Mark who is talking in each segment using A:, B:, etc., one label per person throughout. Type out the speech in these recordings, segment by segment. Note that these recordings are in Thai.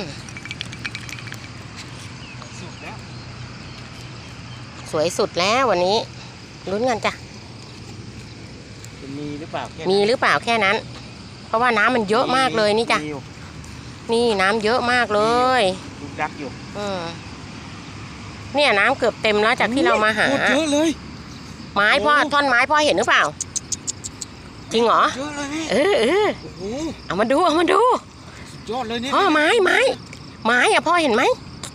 A: ม
B: สุดแล้ว
A: สวยสุดแล้ววันนี้ลุ้นกันจ้ะ
B: จะมีหรือเปล่าแค่
A: มีหรือเปล่าแค่นั้น เพราะว่าน้ำมันเยอะมากเลยนี่จ้ะ
B: มีอยู่
A: นี่น้ำเยอะมากเลย
B: ลูกดักอยู่
A: อืมเนี่ยน้ำเกือบเต็มแล้วจากที่เรามาหา
B: โคตรเยอะเลย
A: ไม้พ่อ
B: โอ้
A: ท่อนไม้พ่อเห็นหรือเปล่า จริงเหรอ
B: เยอะเลยนี่
A: เออเออ
B: โอ้โห
A: เอามาดูเอามาดู
B: สุด ยอดเลยเนี่ย
A: พ่อไม้ไม้ไม้อะพ่อเห็นไหม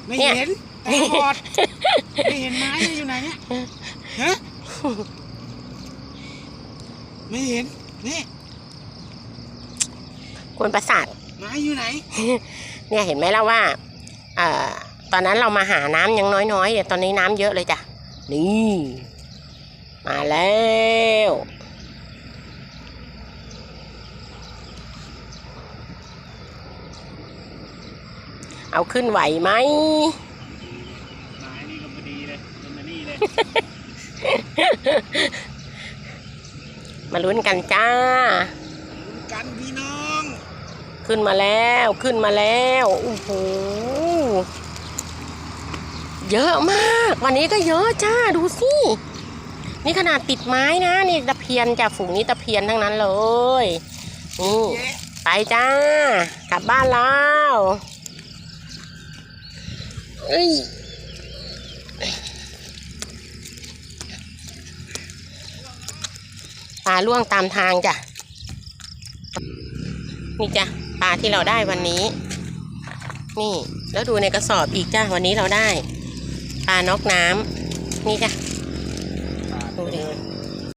B: ไม่
A: เนี่ย
B: เห็นตาบอดไม่เห็นไม้เนี่ยอยู่ไหนเนี่ยฮะไม่เห็นนี่
A: กวนประสาท
B: ไม้อยู่ไหน
A: เนี่ยเห็นไหมล่ะว่าเอ่อตอนนั้นเรามาหาน้ำยังน้อยๆเดี๋ยวตอนนี้น้ำเยอะเลยจ้ะนี่ มาแล้ว เอาขึ้นไหวไหม
B: ไม้นี่ก็พอดีเลยเป็นมานี่เลย
A: มาลุ้นกันจ้า
B: กันพี่น้อง
A: ขึ้นมาแล้วขึ้นมาแล้วโอ้โหเยอะมาก วันนี้ก็เยอะจ้าดูสินี่ขนาดติดไม้นะนี่ตะเพียนจากฝูงนี้ตะเพียนทั้งนั้นเลยนี่
B: เย้
A: ไปจ้ากลับบ้านแล้ว เอ้ยปลาล่วงตามทางจ้ะ นี่จ้ะปลาที่เราได้วันนี้ นี่ แล้วดูในกระสอบอีกจ้ะวันนี้เราได้ ปลานอกน้ำนี่จ้ะ